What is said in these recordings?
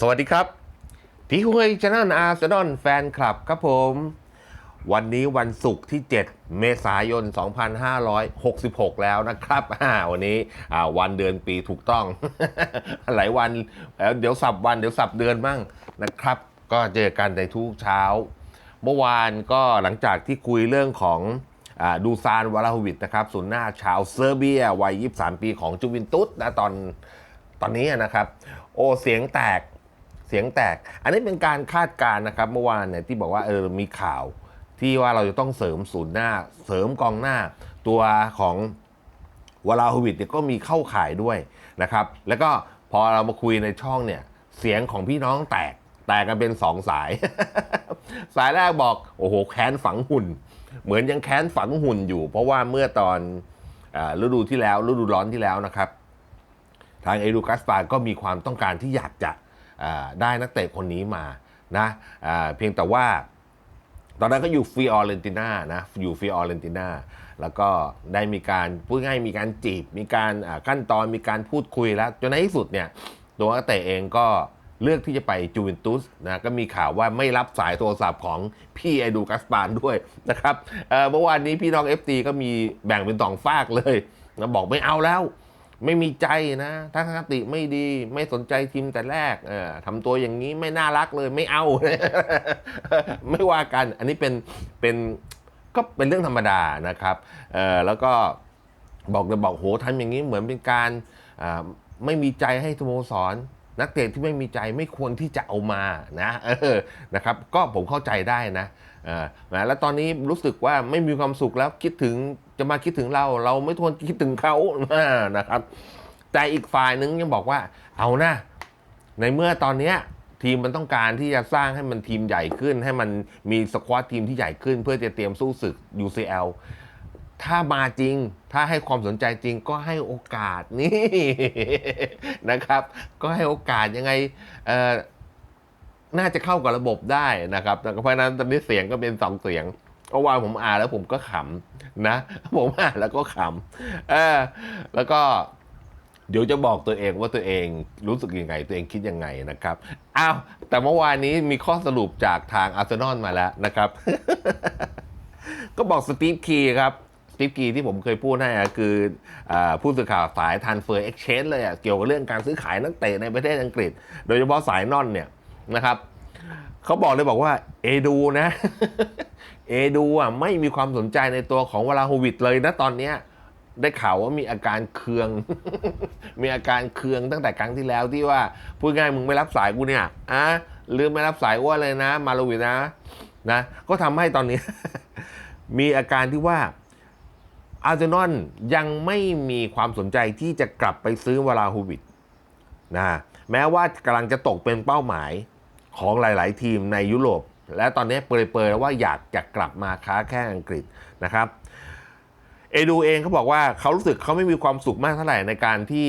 สวัสดีครับ พี่คุยชนะอาร์เซนอลแฟนคลับครับผม วันนี้วันศุกร์ที่ 7 เมษายน 2566 แล้วนะครับอ่าวันนี้อ่าวันเดือนปีถูกต้อง หลายวันเอ่อเดี๋ยวสับวันเดี๋ยวสับเดือนบ้างนะครับ ก็เจอกันในทุกเช้า เมื่อวานก็หลังจากที่คุยเรื่องของอดูซานวาลาฮวิดนะครับศูนย์หน้าชาวเซอร์เบียวัย 23 ปีของจูวินตุสนะตอนตอนนี้นะครับ โอเสียงแตก เสียงแตก อันนี้เป็นการคาดการณ์นะครับเมื่อวานเนี่ยที่บอกว่าเออมีข่าวที่ว่าเราจะต้องเสริมศูนย์หน้า เสริมกองหน้า ตัวของวลาฮวิดเนี่ยก็มีเข้าข่ายด้วยนะครับ แล้วก็พอเรามาคุยในช่องเนี่ย เสียงของพี่น้องแตกแตกกันเป็นสองสาย สายแรกบอกโอ้โหแค้นฝังหุ่น เหมือนยังแค้นฝังหุ่นอยู่ เพราะว่าเมื่อตอนฤดูที่แล้วฤดูร้อนที่แล้วนะครับ ทางเอดูกัสปาก็มีความต้องการที่อยากจะ ได้นักเตะคนนี้มานะเพียงแต่ว่า ตอนนั้นก็อยู่ฟิออเรนติน่านะอยู่ฟิออเรนติน่าแล้วก็ได้มีการพูดง่ายมีการจีบ มีการขั้นตอนมีการพูดคุยแล้วจนในที่สุดเนี่ยตัวนักเตะเองก็เลือกที่จะไปจูเวนตุสนะก็มีข่าวว่าไม่รับสายโทรศัพท์ของพี่ไอดูกัสปานด้วยนะครับเอ่อเมื่อวานนี้พี่น้อง FT ก็มีแบ่งเป็นสองฝากเลยนะบอกไม่เอาแล้ว ไม่มีใจนะทัศนคติไม่ดีไม่สนใจทีมแต่แรกเออทำตัวอย่างนี้ไม่น่ารักเลยไม่เอา ไม่ว่ากัน อันนี้เป็นเป็นก็เป็นเรื่องธรรมดานะครับเออแล้วก็บอกเลยบอกโหทำอย่างนี้เหมือนเป็นการไม่มีใจให้สโมสรนักเตะที่ไม่มีใจไม่ควรที่จะเอามานะเออนะครับ ก็ผมเข้าใจได้นะเออนะแล้วตอนนี้รู้สึกว่าไม่มีความสุขแล้วคิดถึง จะมาคิดถึงเรา เราไม่ทวนคิดถึงเขานะครับ แต่อีกฝ่ายนึงยังบอกว่า เอานะ ในเมื่อตอนเนี้ยทีมมันต้องการที่จะสร้างให้มันทีมใหญ่ขึ้น ให้มันมีสควอตทีมที่ใหญ่ขึ้น เพื่อจะเตรียมสู้ศึก UCL ถ้ามาจริง ถ้าให้ความสนใจจริงก็ให้โอกาสนี่นะครับ ก็ให้โอกาสยังไงน่าจะเข้ากับระบบได้นะครับ เพราะฉะนั้นตอนนี้เสียงก็เป็นสองเสียง เมื่อวานผมอ่านแล้วผมก็ขำนะ ผมอ่านแล้วก็ขำเออแล้วก็เดี๋ยวจะบอกตัวเองว่าตัวเองรู้สึกยังไง ตัวเองคิดยังไงนะครับ อ้าว แต่เมื่อวานนี้มีข้อสรุปจากทางอาร์เซนอลมาแล้วนะครับ ก็บอกสตีฟคีครับสตีฟคีที่ผมเคยพูดให้คืออผู้สื่อข่าวสายทันเฟอร์เอ็กชแนนเลยอะเกี่ยวกับเรื่องการซื้อขายนักเตะในประเทศอังกฤษ โดยเฉพาะสายนอนเนี่ยนะครับ เขาบอกเลยบอกว่า เอดูนะ เอดูอะไม่มีความสนใจในตัวของวลาโฮวิดเลยนะตอนเนี้ยได้ข่าวว่ามีอาการเคือง มีอาการเคืองตั้งแต่ครั้งที่แล้วที่ว่าพูดง่ายมึงไม่รับสายกูเนี่ยอะลืมไม่รับสายว่าเลยนะ มาโลวิดนะนะก็ทำให้ตอนนี้ มีอาการที่ว่าอาร์เซนอลยังไม่มีความสนใจที่จะกลับไปซื้อวลาโฮวิดนะแม้ว่ากำลังจะตกเป็นเป้าหมายของหลาย ๆ ทีมในยุโรป และตอนนี้เปรยๆแล้วว่าอยากจะกลับมาค้าแข่งอังกฤษนะครับเอดูเองเขาบอกว่าเขารู้สึกเขาไม่มีความสุขมากเท่าไหร่ในการที่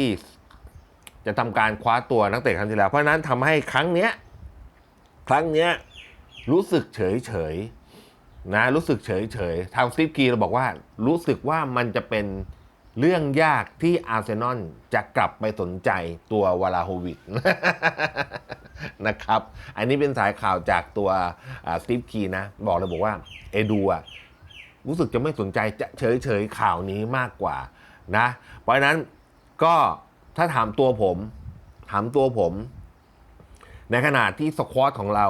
จะทำการคว้าตัวนักเตะครั้งที่แล้ว เพราะนั้นทำให้ครั้งเนี้ยครั้งเนี้ยรู้สึกเฉยเฉยๆนะรู้สึกเฉยเฉยๆทางสตีฟกีเราบอกว่ารู้สึกว่ามันจะเป็น เรื่องยากที่อาร์เซนอลจะกลับไปสนใจตัววลาโฮวิดนะครับ อันนี้เป็นสายข่าวจากตัวสตีฟคีนะ บอกเลยบอกว่า เอดูอะรู้สึกจะไม่สนใจจะเฉยเฉยๆข่าวนี้มากกว่านะ เพราะฉะนั้นก็ถ้าถามตัวผม ถามตัวผม ในขณะที่สควอตของเรา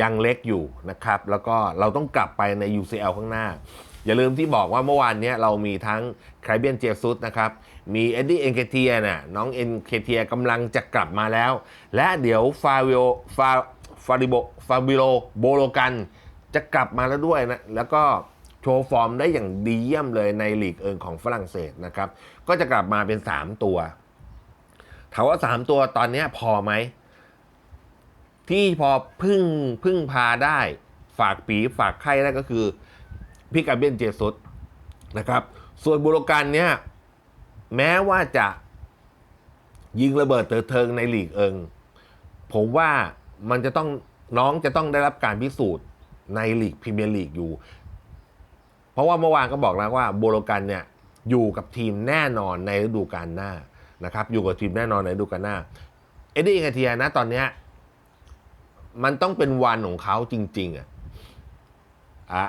ยังเล็กอยู่นะครับ แล้วก็เราต้องกลับไปใน UCL ข้างหน้า อย่าลืมที่บอกว่าเมื่อวานเนี้ยเรามีทั้งไครเบียนเจซุสนะครับ มีเอ็ดดี้เอ็นเคเทียน่ะน้องเอ็นเคเทียกำลังจะกลับมาแล้ว และเดี๋ยวฟาวิโอฟาฟาริโบฟาบิโลโบโลกันจะกลับมาแล้วด้วยนะ แล้วก็โชว์ฟอร์มได้อย่างดีเยี่ยมเลยในลีกเอิงของฝรั่งเศสนะครับ ก็จะกลับมาเป็น 3 ตัว ถามว่า 3 ตัวตอนนี้พอไหม ที่พอพึ่งพึ่งพาได้ฝากปีฝากไข่ได้ก็คือ พี่กาเบียนเจซุสนะครับ ส่วนบุรกันเนี่ยแม้ว่าจะยิงระเบิดเถิดเทิงในหลีกเอิง ผมว่ามันจะต้องน้องจะต้องได้รับการพิสูจน์ในหลีกพรีเมียร์ลีกอยู่ เพราะว่าเมื่อวานก็บอกแล้วว่าโบโลกันเนี่ยอยู่กับทีมแน่นอนในฤดูกาลหน้านะครับ อยู่กับทีมแน่นอนในฤดูกาลหน้า เอ็ดดี้กาเทียนะตอนเนี้ยมันต้องเป็นวันของเขาจริง ๆอะอ่า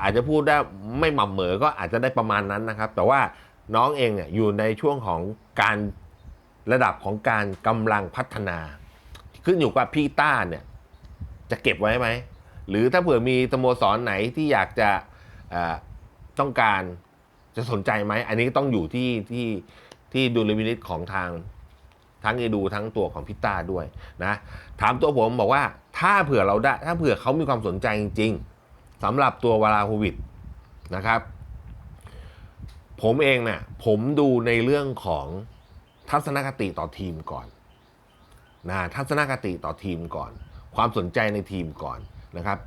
อาจจะพูดได้ไม่หม่ำเหมอก็อาจจะได้ประมาณนั้นนะครับ แต่ว่าน้องเองเนี่ยอยู่ในช่วงของการระดับของการกำลังพัฒนา ขึ้นอยู่กับพี่ต้าเนี่ยจะเก็บไว้ไหม หรือถ้าเผื่อมีสโมสรไหนที่อยากจะต้องการจะสนใจไหม อันนี้ต้องอยู่ที่ที่ที่ดุลพินิจของทางทั้งเอดูทั้งตัวของพิต้าด้วยนะ ถามตัวผมบอกว่าถ้าเผื่อเราได้ ถ้าเผื่อเขามีความสนใจจริง สำหรับตัววาลาโฮวิดนะครับ ผมเองเนี่ยผมดูในเรื่องของทัศนคติต่อทีมก่อนนะทัศนคติต่อทีมก่อน ความสนใจในทีมก่อนนะครับ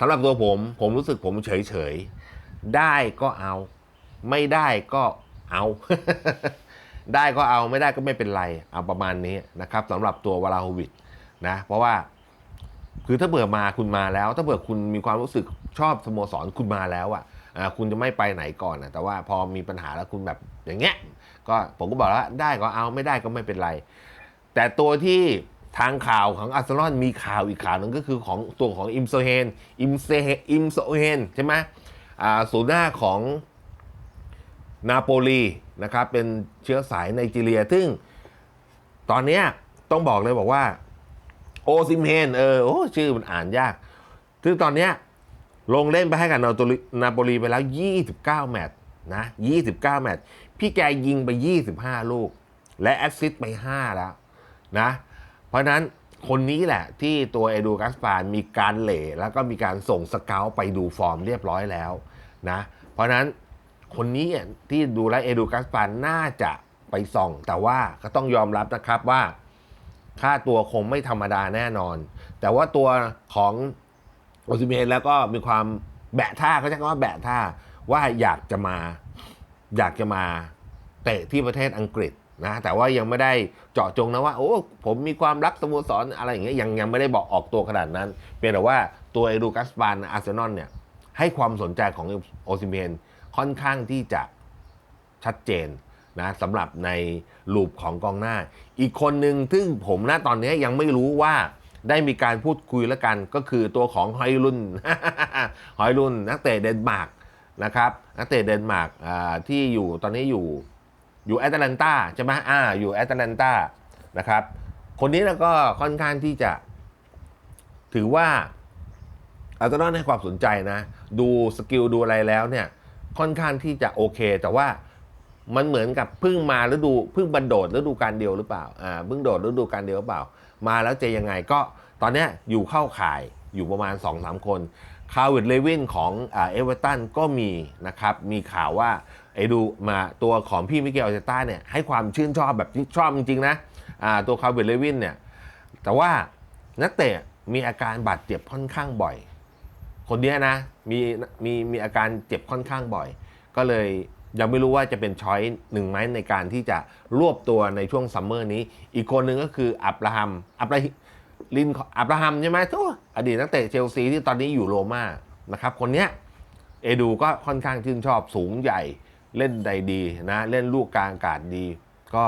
สำหรับตัวผม ผมรู้สึกผมเฉยๆได้ก็เอา ไม่ได้ก็เอา ได้ก็เอาไม่ได้ก็ไม่เป็นไร เอาประมาณนี้นะครับสำหรับตัววาลาโฮวิดนะ เพราะว่า คือถ้าเบื่อมาคุณมาแล้ว ถ้าเบื่อคุณมีความรู้สึกชอบสโมสรคุณมาแล้วอะคุณจะไม่ไปไหนก่อนนะแต่ว่าพอมีปัญหาแล้วคุณแบบอย่างเงี้ยก็ผมก็บอกแล้วว่าได้ก็เอาไม่ได้ก็ไม่เป็นไร แต่ตัวที่ทางข่าวของอาร์เซนอลมีข่าวอีกข่าวหนึ่งก็คือของตัวของอิมโซเฮนอิมเซอิมโซเฮนใช่ไหมอ่าศูนย์หน้าของนาโปลีนะครับเป็นเชื้อสายไนจีเรีย ซึ่งตอนนี้ต้องบอกเลยบอกว่า โอซิมเฮนเออโอ้ชื่อมันอ่านยาก ซึ่งตอนเนี้ยลงเล่นไปให้กับนาโปลีนาโปลีไปแล้ว 29 แมตช์นะ29 แมตช์พี่แกยิงไป 25 ลูก และแอสซิสต์ไป 5 แล้วนะ เพราะนั้นคนนี้แหละที่ตัวเอดูกัสปานมีการเหล่แล้วก็มีการส่งสเกลไปดูฟอร์มเรียบร้อยแล้วนะเพราะนั้นคนนี้ที่ดูแลเอดูกัสปานน่าจะไปส่อง แต่ว่าก็ต้องยอมรับนะครับว่า ค่าตัวคงไม่ธรรมดาแน่นอน แต่ว่าตัวของโอซิเมนแล้วก็มีความแบะท่าเขาใช้คำว่าแบะท่าว่าอยากจะมา อยากจะมาเตะที่ประเทศอังกฤษนะแต่ว่ายังไม่ได้เจาะจงนะว่า โอ้ผมมีความรักสโมสรอะไรอย่างเงี้ยยังยังไม่ได้บอกออกตัวขนาดนั้น เพียงแต่ว่าตัวเอดูกัสปานอาร์เซนอลเนี่ยให้ความสนใจของโอซิเมนค่อนข้างที่จะชัดเจน นะสำหรับในลูปของกองหน้า อีกคนหนึ่งซึ่งผมณตอนนี้ยังไม่รู้ว่าได้มีการพูดคุยแล้วกันก็คือตัวของฮอยลุนฮอยลุนนักเตะเดนมาร์กนะครับนักเตะเดนมาร์กที่อยู่ตอนนี้อยู่อยู่แอตแลนตาใช่ไหมอ่าอยู่แอตแลนตานะครับคนนี้แล้วก็ค่อนข้างที่จะ ถือว่าอาร์เซนอลให้ความสนใจนะ ดูสกิลดูอะไรแล้วเนี่ยค่อนข้างที่จะโอเค แต่ว่า มันเหมือนกับเพิ่งมาฤดูเพิ่งบันโดดฤดูการเดียวหรือเปล่าอ่าเพิ่งโดดฤดูการเดียวหรือเปล่า มาแล้วจะยังไงก็ตอนนี้อยู่เข้าข่ายอยู่ประมาณ 2-3 คนคาร์วิดเลวินของเอเวอร์ตันก็มีนะครับ มีข่าวว่าไอ้ดูมาตัวของพี่มิเกลอเตต้าเนี่ยให้ความชื่นชอบแบบชอบจริงๆนะอ่าตัวคาร์วิดเลวินเนี่ยแต่ว่านักเตะมีอาการบาดเจ็บค่อนข้างบ่อย คนเนี้ยนะมีมีมีอาการเจ็บค่อนข้างบ่อย ก็เลย ยังไม่รู้ว่าจะเป็นช้อยหนึ่งไหมในการที่จะรวบตัวในช่วงซัมเมอร์นี้ อีกคนหนึ่งก็คืออับราฮัมอับราลินอับราฮัมใช่ไหมทุอดีตนักเตะเชลซีที่ตอนนี้อยู่โรม่านะครับคนเนี้ยเอดูก็ค่อนข้างชื่นชอบสูงใหญ่เล่นได้ดีนะเล่นลูกกลางอากาศดี ก็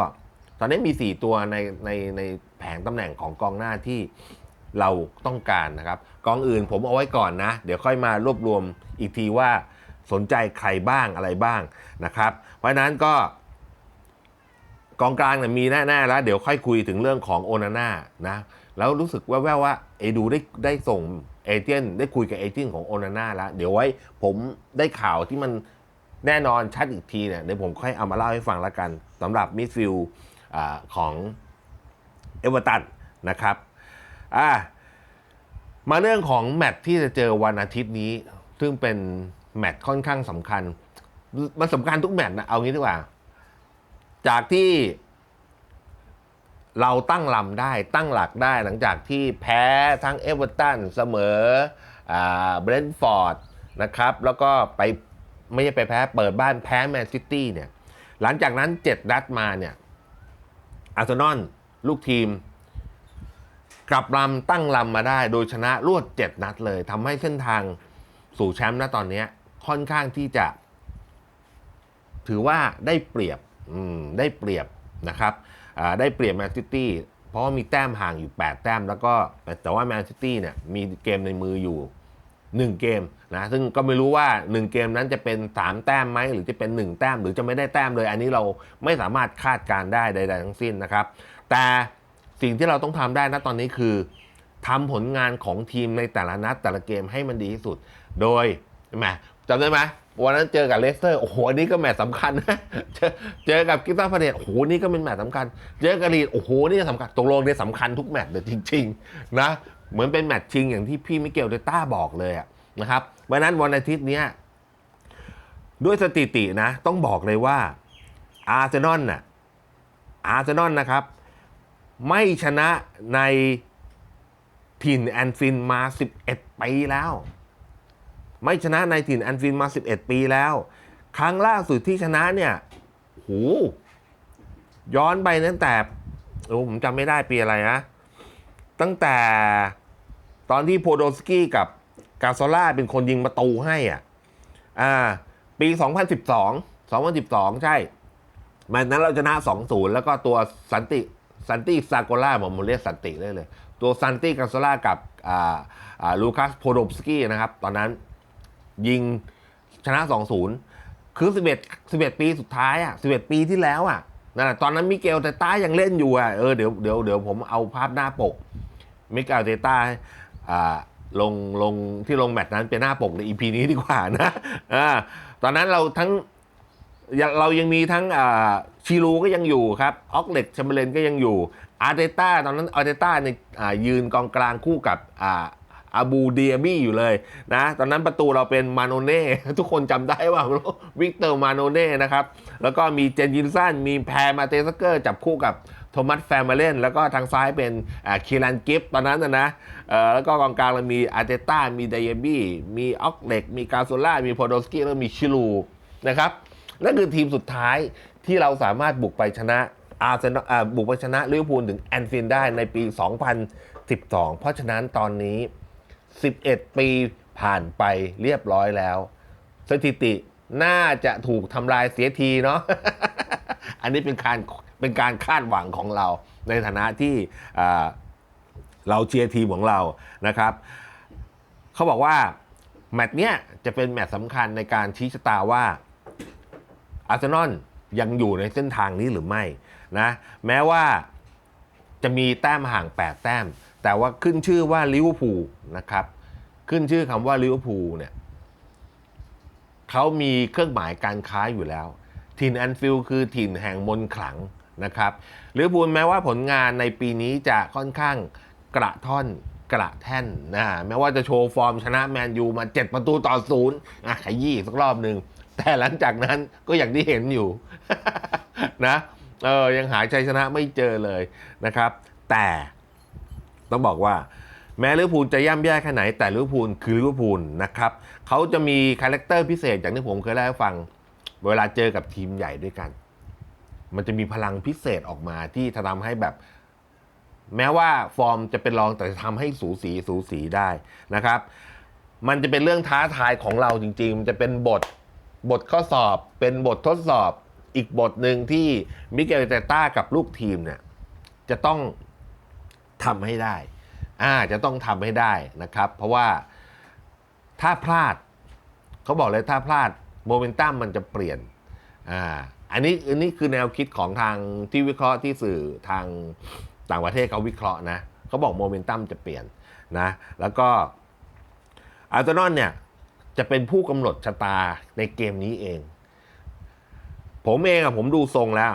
ตอนนี้มี 4 ตัวในในในแผงตำแหน่งของกองหน้าที่เราต้องการนะครับ กองอื่นผมเอาไว้ก่อนนะ เดี๋ยวค่อยมารวบรวมอีกทีว่า สนใจใครบ้างอะไรบ้างนะครับ เพราะนั้นก็ กองกลางเนี่ยมีแน่ๆแล้ว เดี๋ยวค่อยคุยถึงเรื่องของโอนาน่านะแล้วรู้สึกแว่วๆว่าเอดูได้ได้ส่งเอเจนต์ได้คุยกับเอเจนต์ของโอนาน่าแล้ว เดี๋ยวไว้ผมได้ข่าวที่มันแน่นอนชัดอีกทีเนี่ยเดี๋ยวผมค่อยเอามาเล่าให้ฟังล้วกันสำหรับมิดฟิลของเอเวอร์ตันนะครับอ่ามาเรื่องของแมตช์ที่จะเจอวันอาทิตย์นี้ ซึ่งเป็น แมตช์ค่อนข้างสำคัญ มันสำคัญทุกแมตช์นะเอางี้ดีกว่า จากที่เราตั้งลำได้ตั้งหลักได้หลังจากที่แพ้ทั้งเอเวอร์ตันเสมอเบรนท์ฟอร์ดนะครับ แล้วก็ไปไม่ใช่ไปแพ้เปิดบ้านแพ้แมนซิตี้เนี่ย หลังจากนั้น 7 นัดมาเนี่ยอาร์เซนอลลูกทีม กลับลำตั้งลำมาได้โดยชนะรวด 7 นัดเลยทำให้เส้นทางสู่แชมป์ณตอนนี้ ค่อนข้างที่จะ ถือว่าได้เปรียบได้เปรียบนะครับได้เปรียบแมนซิตี้พราะว่ามีแต้มห่างอยู่ 8 แต้ม แล้วก็แต่ว่าแมนซิตี้เนี่ยมีเกมในมืออยู่ 1 เกมนะซึ่งก็ไม่รู้ว่า 1 เกมนั้นจะเป็น 3 แต้มไหมหรือจะเป็น 1 แต้ม หรือจะไม่ได้แต้มเลย อันนี้เราไม่สามารถคาดการได้ใดๆทั้งสิ้นนะครับ แต่สิ่งที่เราต้องทำได้นะตอนนี้คือทำผลงานของทีมในแต่ละนัดแต่ละเกมให้มันดีที่สุด โดยแหม จำได้ไหมวันนั้นเจอกับเลสเตอร์โอ้โหอันนี้ก็แมตช์สำคัญนะเจอกับกิตาร์พาเดตโอ้โหนี่ก็เป็นแมตช์สำคัญ เจอกับลีดโอ้โหนี่สำคัญตกลงเนี่ยสำคัญทุกแมตช์เลยจริงๆนะเหมือนเป็นแมตช์ชิงอย่างที่พี่มิเกลเดต้าบอกเลยนะครับวันนั้นวันอาทิตย์เนี้ยด้วยสถิตินะต้องบอกเลยว่าอาร์เซนอลน่ะอาร์เซนอลนะครับ ไม่ชนะในถิ่นแอนฟินมา 11ปีแล้ว ไม่ชนะในถิ่นแอนฟินมา 11 ปีแล้ว ครั้งล่าสุดที่ชนะเนี่ยโหย้อนไปตั้งแต่โอ้ผมจำไม่ได้ปีอะไรนะตั้งแต่ตอนที่โพโดสกี้กับกาโซล่าเป็นคนยิงประตูให้อะอ่าปี 2012 2012 ใช่แมตช์นั้นเราชนะ 2-0 แล้วก็ตัวสันติสันติซาโกล่าผมเรียกสันติได้เลย ตัวสันติกาโซล่ากับอ่าลูคัสโพโดสกี้นะครับ ตอนนั้น ยิงชนะ 2-0 คือ 11 11 ปีสุดท้ายอะ11 ปีที่แล้วอะนั่นแหละตอนนั้นมิเกลเตต้ายังเล่นอยู่อะเออเดี๋ยวเดี๋ยวเดี๋ยวผมเอาภาพหน้าปกมิเกลเตต้าอ่าลงลงที่ลงแมตช์นั้นเป็นหน้าปกในอีพีนี้ดีกว่านะอ่าตอนนั้นเราทั้งเรายังมีทั้งอ่าชิลูก็ยังอยู่ครับออกเล็กแชมเบอร์เลนก็ยังอยู่อาร์เตต้าตอนนั้นอาร์เตต้าในอ่ายืนกองกลางคู่กับ อาบูเดียบี้อยู่เลยนะตอนนั้นประตูเราเป็นมาโนเน่ทุกคนจำได้ว่าวิกเตอร์มาโนเน่นะครับแล้วก็มีเจนยินสันมีแพรมาเตสเกอร์จับคู่กับโทมัสแฟร์มาเลนแล้วก็ทางซ้ายเป็นคีรันกิฟตอนนั้นนะนะแล้วก็กองกลางเรามีอาร์เตต้ามีไดเยบี้มีออกเล็กมีกาโซล่ามีโพโดสกี้แล้วมีชิลูนะครับนั่นคือทีมสุดท้ายที่เราสามารถบุกไปชนะอาร์เซนอลบุกไปชนะลิเวอร์พูลถึงแอนฟิลด์ได้ในปี 2012 เพราะฉะนั้นตอนนี้ 11 ปีผ่านไปเรียบร้อยแล้ว สถิติน่าจะถูกทำลายเสียทีเนาะอันนี้เป็นการเป็นการคาดหวังของเรา ในฐานะที่เราเชียร์ทีมของเรานะครับ เขาบอกว่า แมตช์เนี้ยจะเป็นแมตช์สำคัญในการชี้ชะตาว่าอาร์เซนอลยังอยู่ในเส้นทางนี้หรือไม่นะ แม้ว่าจะมีแต้มห่าง 8 แต้ม แต่ว่าขึ้นชื่อว่าลิเวอร์พูลนะครับ ขึ้นชื่อคำว่าลิเวอร์พูลเนี่ยเขามีเครื่องหมายการค้าอยู่แล้ว ถิ่นแอนฟิลคือถิ่นแห่งมนต์ขลังนะครับลิเวอร์พูลแม้ว่าผลงานในปีนี้จะค่อนข้างกระท่อนกระแท่นนะแม้ว่าจะโชว์ฟอร์มชนะแมนยูมา 7 ประตูต่อศูนย์อะขยี้สักรอบหนึ่งแต่หลังจากนั้นก็อย่างที่เห็นอยู่นะเออยังหาชัยชนะไม่เจอเลยนะครับ แต่ ต้องบอกว่าแม้ลิเวอร์พูลจะย่ำแย่แค่ไหนแต่ลิเวอร์พูลคือลิเวอร์พูลนะครับเขาจะมีคาแรคเตอร์พิเศษอย่างที่ผมเคยเล่าให้ฟัง เวลาเจอกับทีมใหญ่ด้วยกัน มันจะมีพลังพิเศษออกมาที่ทำให้แบบ แม้ว่าฟอร์มจะเป็นรองแต่จะทำให้สูสีสูสีได้นะครับ มันจะเป็นเรื่องท้าทายของเราจริง ๆ มันจะเป็นบทบทข้อสอบเป็นบททดสอบอีกบทหนึ่งที่มิเกลเตต้ากับลูกทีมเนี่ยจะต้อง ทำให้ได้อ่าจะต้องทำให้ได้นะครับ เพราะว่าถ้าพลาดเขาบอกเลยถ้าพลาดโมเมนตัมมันจะเปลี่ยนอ่าอันนี้อันนี้คือแนวคิดของทางที่วิเคราะห์ที่สื่อทางต่างประเทศเขาวิเคราะห์นะเขาบอกโมเมนตัมจะเปลี่ยนนะแล้วก็อาร์เซนอลเนี่ยจะเป็นผู้กำหนดชะตาในเกมนี้เอง ผมเองอะผมดูทรงแล้ว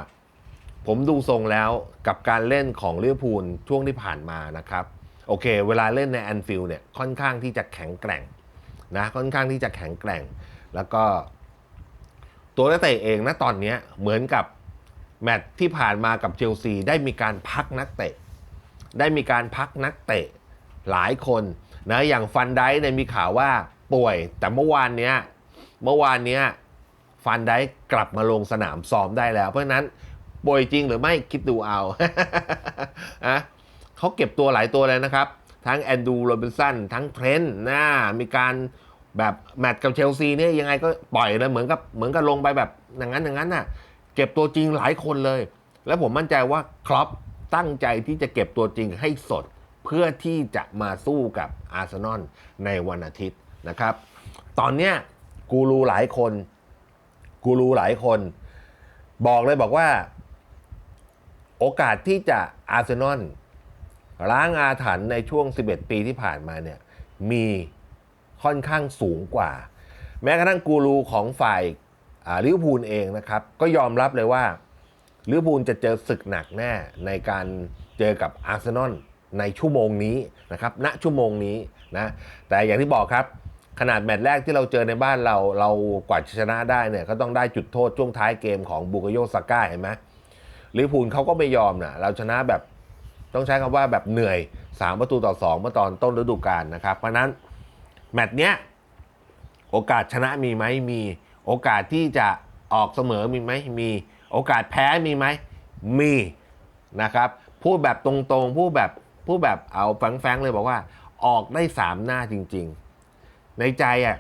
ผมดูทรงแล้วกับการเล่นของลิเวอร์พูลช่วงที่ผ่านมานะครับ โอเค เวลาเล่นในแอนฟิลด์เนี่ยค่อนข้างที่จะแข็งแกร่งนะค่อนข้างที่จะแข็งแกร่ง แล้วก็ ตัวนักเตะเองนะตอนนี้เหมือนกับแมตช์ที่ผ่านมากับเชลซีได้มีการพักนักเตะ ได้มีการพักนักเตะหลายคนนะอย่างฟันไดเนี่ยมีข่าวว่าป่วย แต่เมื่อวานเนี้ยเมื่อวานเนี้ยฟันไดกลับมาลงสนามซ้อมได้แล้ว เพราะฉะนั้น ป่วยจริงหรือไม่คิดดูเอาอะเขาเก็บตัวหลายตัวเลยนะครับ ทั้งแอนดูโรบินสันทั้งเทรนต์นะมีการแบบแมตช์กับเชลซีเนี่ยยังไงก็ปล่อยเลยเหมือนกับเหมือนกับลงไปแบบอย่างนั้นอย่างนั้นน่ะ เก็บตัวจริงหลายคนเลย แล้วผมมั่นใจว่าครอปตั้งใจที่จะเก็บตัวจริงให้สดเพื่อที่จะมาสู้กับอาร์เซนอลในวันอาทิตย์นะครับ ตอนเนี้ยกูรูหลายคน กูรูหลายคน บอกเลยบอกว่า โอกาสที่จะอาร์เซนอลล้างอาถรรพ์ในช่วง 11 ปีที่ผ่านมาเนี่ยมีค่อนข้างสูงกว่า แม้กระทั่งกูรูของฝ่ายลิเวอร์พูลเองนะครับ ก็ยอมรับเลยว่าลิเวอร์พูลจะเจอศึกหนักแน่ในการเจอกับอาร์เซนอลในชั่วโมงนี้นะครับณชั่วโมงนี้นะแต่อย่างที่บอกครับ ขนาดแมตช์แรกที่เราเจอในบ้านเราเรากว่าชนะได้เนี่ยก็ต้องได้จุดโทษช่วงท้ายเกมของบูกโยซาก้าเห็นไหม ลิเวอร์พูลเขาก็ไม่ยอมนะเราชนะแบบต้องใช้คำว่าแบบเหนื่อย 3 ประตูต่อ 2 เมื่อตอนต้นฤดูกาลนะครับ เพราะนั้น แมตช์เนี้ยโอกาสชนะมีไหมมีโอกาสที่จะออกเสมอมีไหมมีโอกาสแพ้มีไหมมีนะครับ พูดแบบตรงๆ พูดแบบพูดแบบเอาแฝงๆเลยบอกว่าออกได้สามหน้าจริง ๆ ในใจอะ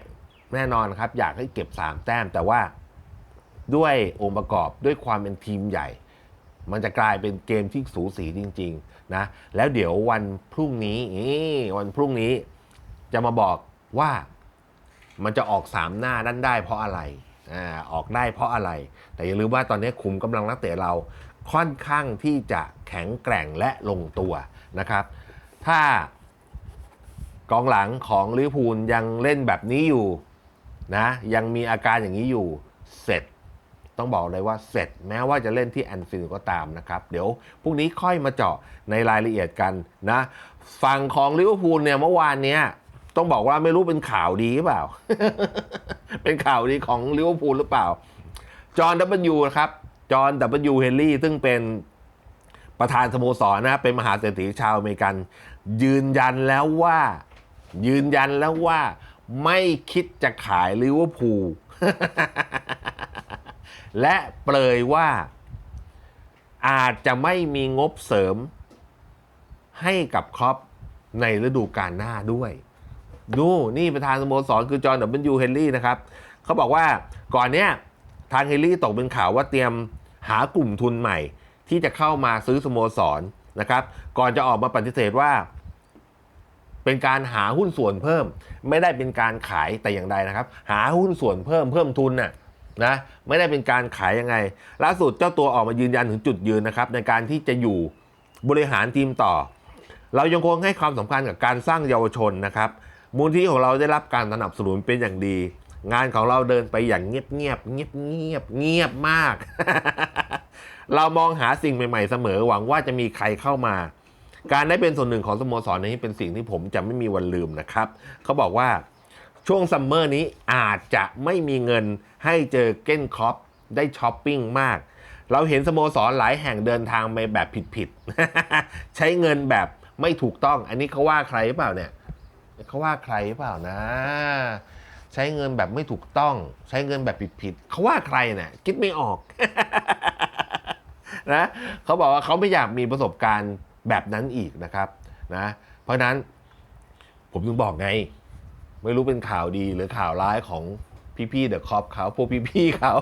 แน่นอนครับ อยากให้เก็บสามแต้มแต่ว่าด้วยองค์ประกอบด้วยความเป็นทีมใหญ่ มันจะกลายเป็นเกมที่สูสีจริงๆนะแล้วเดี๋ยววันพรุ่งนี้นี่วันพรุ่งนี้จะมาบอกว่ามันจะออกสามหน้าด้านได้เพราะอะไรอ่าออกได้เพราะอะไร แต่อย่าลืมว่าตอนนี้คุมกำลังนักเตะเราค่อนข้างที่จะแข็งแกร่งและลงตัวนะครับ ถ้ากองหลังของลิเวอร์พูลยังเล่นแบบนี้อยู่นะยังมีอาการอย่างนี้อยู่ ต้องบอกเลยว่าเสร็จแม้ว่าจะเล่นที่แอนฟิลก็ตามนะครับ เดี๋ยวพรุ่งนี้ค่อยมาเจาะในรายละเอียดกันนะฝั่งของลิเวอร์พูลเนี่ยเมื่อวานเนี้ยต้องบอกว่าไม่รู้เป็นข่าวดีหรือเปล่า เป็นข่าวดีของลิเวอร์พูลหรือเปล่า จอห์นดับเบิลยูนะครับ จอห์นดับเบิลยูเฮนรี่ซึ่งเป็นประธานสโมสรนะเป็นมหาเศรษฐีชาวอเมริกัน ยืนยันแล้วว่า ยืนยันแล้วว่า ไม่คิดจะขายลิเวอร์พูล และเปรยว่าอาจจะไม่มีงบเสริม ให้กับครอปในฤดูกาลหน้าด้วยดูนี่ประธานสโมสรคือจอห์นดับเบิลยูเฮนรี่นะครับเขาบอกว่าก่อนเนี้ยทางเฮนรี่ตกเป็นข่าวว่าเตรียมหากลุ่มทุนใหม่ ที่จะเข้ามาซื้อสโมสรนะครับ ก่อนจะออกมาปฏิเสธว่า เป็นการหาหุ้นส่วนเพิ่ม ไม่ได้เป็นการขายแต่อย่างใดนะครับ หาหุ้นส่วนเพิ่มเพิ่มทุนน่ะ นะไม่ได้เป็นการขายยังไง ล่าสุดเจ้าตัวออกมายืนยันถึงจุดยืนนะครับในการที่จะอยู่บริหารทีมต่อ เรายังคงให้ความสำคัญกับการสร้างเยาวชนนะครับ มูลที่ของเราได้รับการสนับสนุนเป็นอย่างดี งานของเราเดินไปอย่างเงียบเงียบเงียบเงียบเงียบมาก เรามองหาสิ่งใหม่ๆเสมอหวังว่าจะมีใครเข้ามา การได้เป็นส่วนหนึ่งของสโมสรนี้เป็นสิ่งที่ผมจะไม่มีวันลืมนะครับเขาบอกว่าช่วงซัมเมอร์นี้อาจจะไม่มีเงิน ให้เจอเก้นคอปได้ช้อปปิ้งมาก เราเห็นสโมสรหลายแห่งเดินทางไปแบบผิดๆ ใช้เงินแบบไม่ถูกต้อง อันนี้เขาว่าใครหรือเปล่าเนี่ยเขาว่าใครหรือเปล่านะ ใช้เงินแบบไม่ถูกต้อง ใช้เงินแบบผิดๆเขาว่าใครเนี่ยคิดไม่ออกนะเขาบอกว่าเขาไม่อยากมีประสบการณ์แบบนั้นอีกนะครับนะเพราะนั้นผมถึงบอกไง ไม่รู้เป็นข่าวดีหรือข่าวร้ายของ พี่ๆเดอะคอปเขาพวกพี่ๆเขา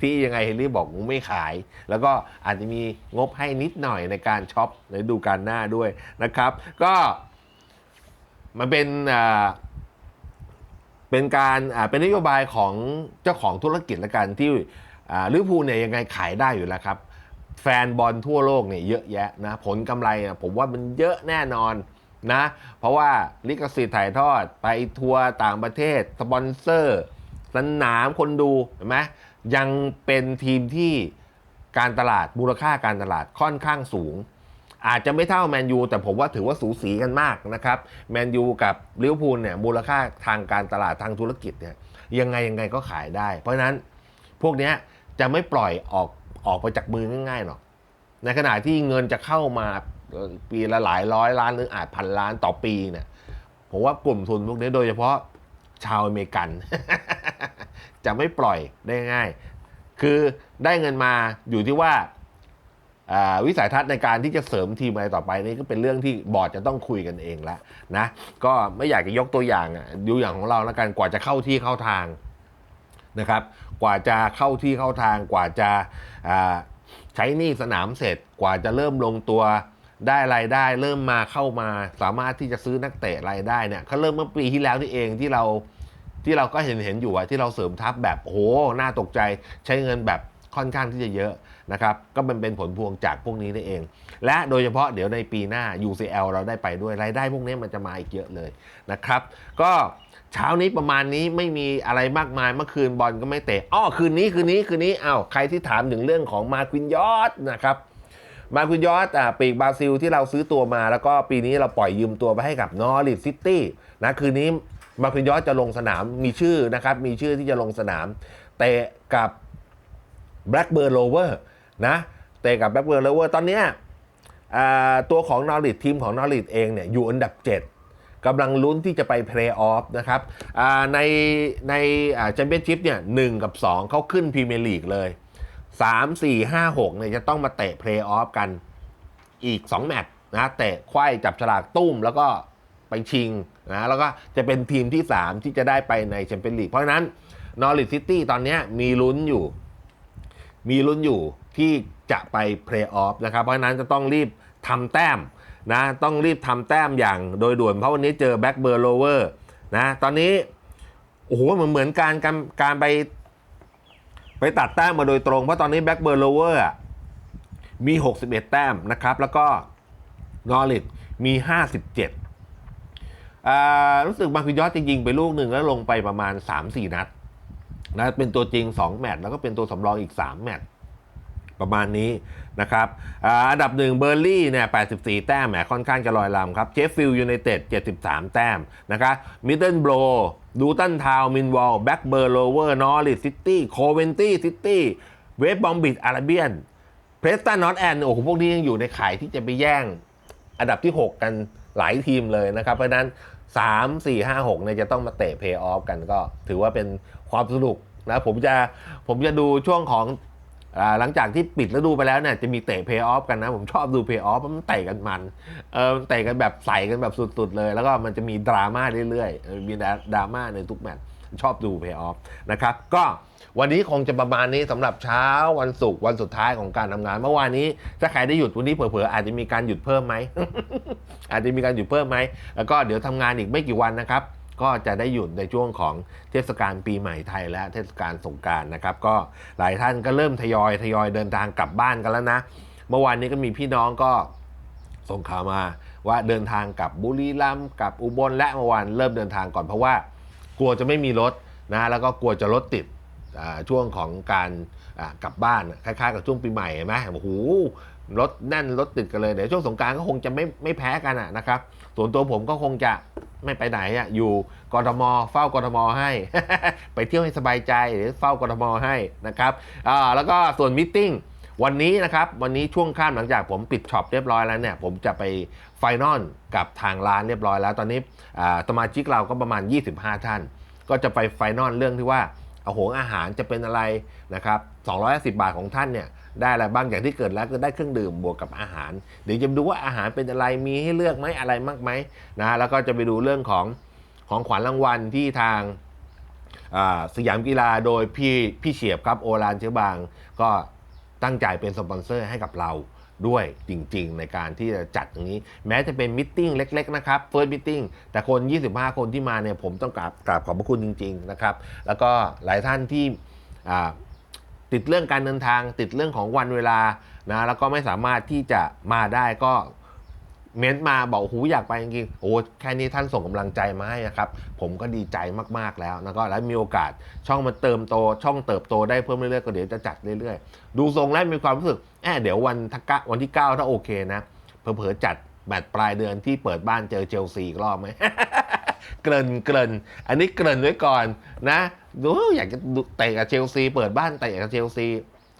ที่ยังไงเฮนรี่บอกไม่ขาย แล้วก็อาจจะมีงบให้นิดหน่อยในการช็อปในดูการหน้าด้วยนะครับ ก็มันเป็นเป็นการเป็นนโยบายของเจ้าของธุรกิจละกันที่ลิเวอร์พูลเนี่ยยังไงขายได้อยู่แล้วครับ แฟนบอลทั่วโลกเนี่ยเยอะแยะนะผลกำไรผมว่ามันเยอะแน่นอนนะ เพราะว่าลิขสิทธิ์ถ่ายทอดไปทัวร์ต่างประเทศ สปอนเซอร์ สนามคนดูเห็นไหมยังเป็นทีมที่การตลาดมูลค่าการตลาดค่อนข้างสูง อาจจะไม่เท่าแมนยูแต่ผมว่าถือว่าสูสีกันมากนะครับแมนยูกับลิเวอร์พูลเนี่ยมูลค่าทางการตลาดทางธุรกิจเนี่ยยังไงยังไงก็ขายได้ เพราะฉะนั้นพวกนี้จะไม่ปล่อยออกออกไปจากมือง่ายๆหรอกในขณะที่เงินจะเข้ามาปีละหลายร้อยล้านหรืออาจพันล้านต่อปีเนี่ยผมว่ากลุ่มทุนพวกนี้โดยเฉพาะ ชาวอเมริกัน จะไม่ปล่อยได้ง่าย คือได้เงินมาอยู่ที่ว่าวิสัยทัศน์ในการที่จะเสริมทีมอะไรต่อไปนี่ก็เป็นเรื่องที่บอร์ดจะต้องคุยกันเองแล้วนะก็ไม่อยากจะยกตัวอย่างดูอย่างของเราแล้วกันกว่าจะเข้าที่เข้าทางนะครับ กว่าจะเข้าที่เข้าทางกว่าจะาใช้หนี่สนามเสร็จกว่าจะเริ่มลงตัวได้รายได้ เริ่มมาเข้ามาสามารถที่จะซื้อนักเตะรายได้เนี่ยเขาเริ่มเมื่อปีที่แล้วนี่เองที่เรา ที่เราก็เห็นเห็นอยู่ที่เราเสริมทัพแบบโอ้โหน่าตกใจใช้เงินแบบค่อนข้างที่จะเยอะนะครับก็มันเป็นผลพวงจากพวกนี้นี่เอง และโดยเฉพาะเดี๋ยวในปีหน้า UCL เราได้ไปด้วยรายได้พวกนี้มันจะมาอีกเยอะเลยนะครับ ก็เช้านี้ประมาณนี้ไม่มีอะไรมากมายเมื่อคืนบอลก็ไม่เตะอ้อคืนนี้คืนนี้คืนนี้อ้าวใครที่ถามถึงเรื่องของมาควินยอดนะครับมาคุณยอดอะปีกบราซิลที่เราซื้อตัวมา แล้วก็ปีนี้เราปล่อยยืมตัวไปให้กับนอริทซิตี้นะคืนนี้ มาคุณยอดจะลงสนามมีชื่อนะครับ มีชื่อที่จะลงสนามเตะกับ Blackburn Rover นะเตะกับ Blackburn Rover ตอนนี้ตัวของนอริททีมของนอริทเองเนี่ยอยู่อันดับ 7กำลังลุ้นที่จะไปเพลย์ออฟนะครับในในแชมเปี้ยนชิพเนี่ยหนึ่งกับ 2 เขาขึ้นพรีเมียร์ลีกเลย 3 4 5 6เนี่ยจะต้องมาเตะเพลย์ออฟกันอีก 2 แมตช์นะเตะควายจับฉลากตุ้มแล้วก็ ไปชิงนะแล้วก็จะเป็นทีมที่ 3 ที่จะได้ไปในแชมเปี้ยนลีกเพราะนั้นนอริ t ซิตี้ตอนนี้มีลุ้นอยู่ มีลุ้นอยู่ที่จะไปเพลย์ออฟนะครับ เพราะนั้นจะต้องรีบทำแต้มนะต้องรีบทำแต้มอย่างโดยด่วนเพราะวันนี้เจอแบ็กเบอร์โลเวอร์นะตอนนี้โอ้โหเหมือนเหมือนการการการไป ไปตัดแต้มมาโดยตรง เพราะตอนนี้แบ็กเบอร์โลเวอร์มี 61 แต้มนะครับ แล้วก็นอริทมี 57 รู้สึกบางคือยอดจะยิงไปลูกหนึ่งแล้วลงไปประมาณ 3-4 นัดนะเป็นตัวจริง 2 แมตช์แล้วก็เป็นตัวสำรองอีก 3 แมตช์ประมาณนี้นะครับอาอันดับหนึ่งเบอร์ลี่เนี่ย 84 แต้มแหมค่อนข้างจะลอยลำครับ เชฟฟิลด์ยูไนเต็ด 73 แต้มนะครับมิดเดิลโบรดูตันทาวมินวอลแบ็กเบอร์โลเวอร์นอริทซิตี้โคเวนตี้ซิตี้เวสบอมบิดอาราเบียนเพรสตันนอตแอนโอ้โหพวกนี้ยังอยู่ในข่ายที่จะไปแย่ง อันดับที่ 6 กันหลายทีมเลยนะครับ เพราะนั้น 3 4 5 6เนี่ยจะต้องมาเตะเพย์ออฟกันก็ถือว่าเป็นความสนุกนะผมจะผมจะดูช่วงของหลังจากที่ปิดแล้วดูไปแล้วเนี่ยจะมีเตะเพย์ออฟกันนะ ผมชอบดูเพย์ออฟเพราะมันเตะกันมันเออเตะกันแบบใส่กันแบบสุดๆเลย แล้วก็มันจะมีดราม่าเรื่อยๆมีดราม่าในทุกแมตช์ ชอบดูเพย์ออฟนะครับก็วันนี้คงจะประมาณนี้สำหรับเช้าวันศุกร์วันสุดท้ายของการทำงาน เมื่อวานนี้ถ้าใครได้หยุดวันนี้เผลอๆอาจจะมีการหยุดเพิ่มไหมอาจจะมีการหยุดเพิ่มไหมแล้วก็เดี๋ยวทำงานอีกไม่กี่วันนะครับ ก็จะได้หยุดในช่วงของเทศกาลปีใหม่ไทยและเทศกาลสงกรารนะครับ ก็หลายท่านก็เริ่มทยอยทยอยเดินทางกลับบ้านกันแล้วนะ เมื่อวานนี้ก็มีพี่น้องก็ส่งข่าวมาว่าเดินทางกลับบุรีรัมย์กลับอุบลและเมื่อวานเริ่มเดินทางก่อนเพราะว่า ลัวจะไม่มีรถนะแล้วก็กลัวจะรถติดช่วงของการกลับบ้านคล้ายๆ กับช่วงปีใหม่เห็นไหมโอ้โหรถแน่นรถติดกันเลยเดี๋ยวช่วงสงการก็คงจะไม่ไม่แพ้กันะนะครับส่วนตัวผมก็คงจะไม่ไปไหนอะอยู่กรทมเฝ้ากรทมให้ ไปเที่ยวให้สบายใจหรือเฝ้ากรทมให้นะครับอ่าแล้วก็ส่วนมิทติ้ง วันนี้นะครับวันนี้ช่วงค่ำหลังจากผมปิดช็อปเรียบร้อยแล้วเนี่ยผมจะไปไฟนอลกับทางร้านเรียบร้อยแล้ว ตอนนี้สมาชิกเราก็ประมาณ 25 ท่าน ก็จะไปไฟนอลเรื่องที่ว่าเอาหงอาหารจะเป็นอะไรนะครับ250 บาทของท่านเนี่ยได้อะไรบ้างอย่างที่เกิดแล้วก็ได้เครื่องดื่มบวกกับอาหาร เดี๋ยวจะดูว่าอาหารเป็นอะไรมีให้เลือกไหมอะไรมากไหมนะแล้วก็จะไปดูเรื่องของของขวัญรางวัลที่ทางสยามกีฬาโดยพี่พี่เฉียบครับโอรานเชื้อบาง ก็ ตั้งใจเป็นสปอนเซอร์ให้กับเราด้วยจริงๆ ในการที่จะจัดอย่างนี้ แม้จะเป็นมิทติ้งเล็กๆนะครับเฟิร์สมิทติ้งแต่คน 25 คนที่มาเนี่ยผมต้องกราบกราบขอบพระคุณจริงๆนะครับแล้วก็หลายท่านที่ติดเรื่องการเดินทาง ติดเรื่องของวันเวลานะแล้วก็ไม่สามารถที่จะมาได้ก็ เม้นต์มาบอกหูอยากไปจริงๆโอ้แค่นี้ท่านส่งกำลังใจมาให้นะครับ ผมก็ดีใจมากๆแล้วแล้วก็แล้วมีโอกาสช่องมันเติมโต ช่องเติบโตได้เพิ่มเรื่อยๆก็เดี๋ยวจะจัดเรื่อยๆ ดูทรงแล้วมีความรู้สึกแอบเดี๋ยววันทักกะวันที่ 9 ถ้าโอเคนะเผลอๆจัดแมตช์ปลายเดือนที่เปิดบ้านเจอเชลซีอีกรอบไหมเกริ่นเกริ่นอันนี้เกริ่นไว้ก่อนนะดูอยากจะเตะกับเชลซี เปิดบ้านเตะกับเชลซี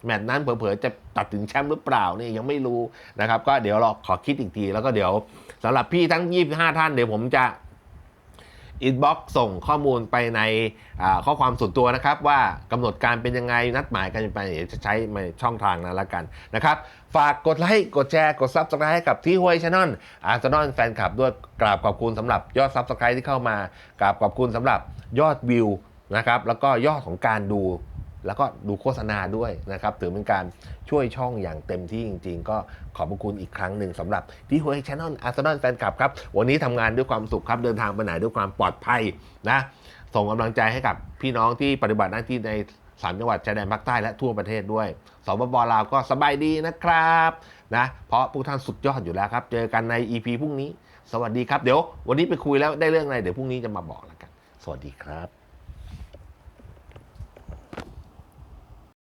แมตช์นั้นเผลอๆจะตัดถึงแชมป์หรือเปล่านี่ยังไม่รู้นะครับ ก็เดี๋ยวเราขอคิดอีกทีแล้วก็เดี๋ยวสำหรับพี่ทั้ง 25 ท่านเดี๋ยวผมจะอินบ็อกส่งข้อมูลไปในข้อความส่วนตัวนะครับ ว่ากำหนดการเป็นยังไงนัดหมายกันไปเดี๋ยวจะใช้ในช่องทางนั้นละกันนะครับ ฝากกดไลค์กดแชร์กดซับสไครต์ให้กับที่ห้วยช n นอนอาร์เซนอลแฟนคลับด้วยกราบขอบคุณสำหรับยอดซับสไครต์ที่เข้ามากราบขอบคุณสำหรับยอดวิวนะครับแล้วก็ยอดของการดู แล้วก็ดูโฆษณาด้วยนะครับถือเป็นการช่วยช่องอย่างเต็มที่จริง ๆ ก็ขอบพระคุณอีกครั้งหนึ่งสำหรับที่หัวช anel อาร์เซนอลแฟนคลับครับ วันนี้ทำงานด้วยความสุขครับ เดินทางไปไหนด้วยความปลอดภัยนะส่งกำลังใจให้กับพี่น้องที่ปฏิบัติหน้าที่ในสามจังหวัดชายแดนภาคใต้และทั่วประเทศด้วยสปปลาวก็สบายดีนะครับนะเพราะพวกท่านสุดยอดอยู่แล้วครับ เจอกันใน EP พรุ่งนี้ สวัสดีครับ เดี๋ยว วันนี้ไปคุยแล้วได้เรื่องอะไร เดี๋ยวพรุ่งนี้จะมาบอกแล้วกัน สวัสดีครับ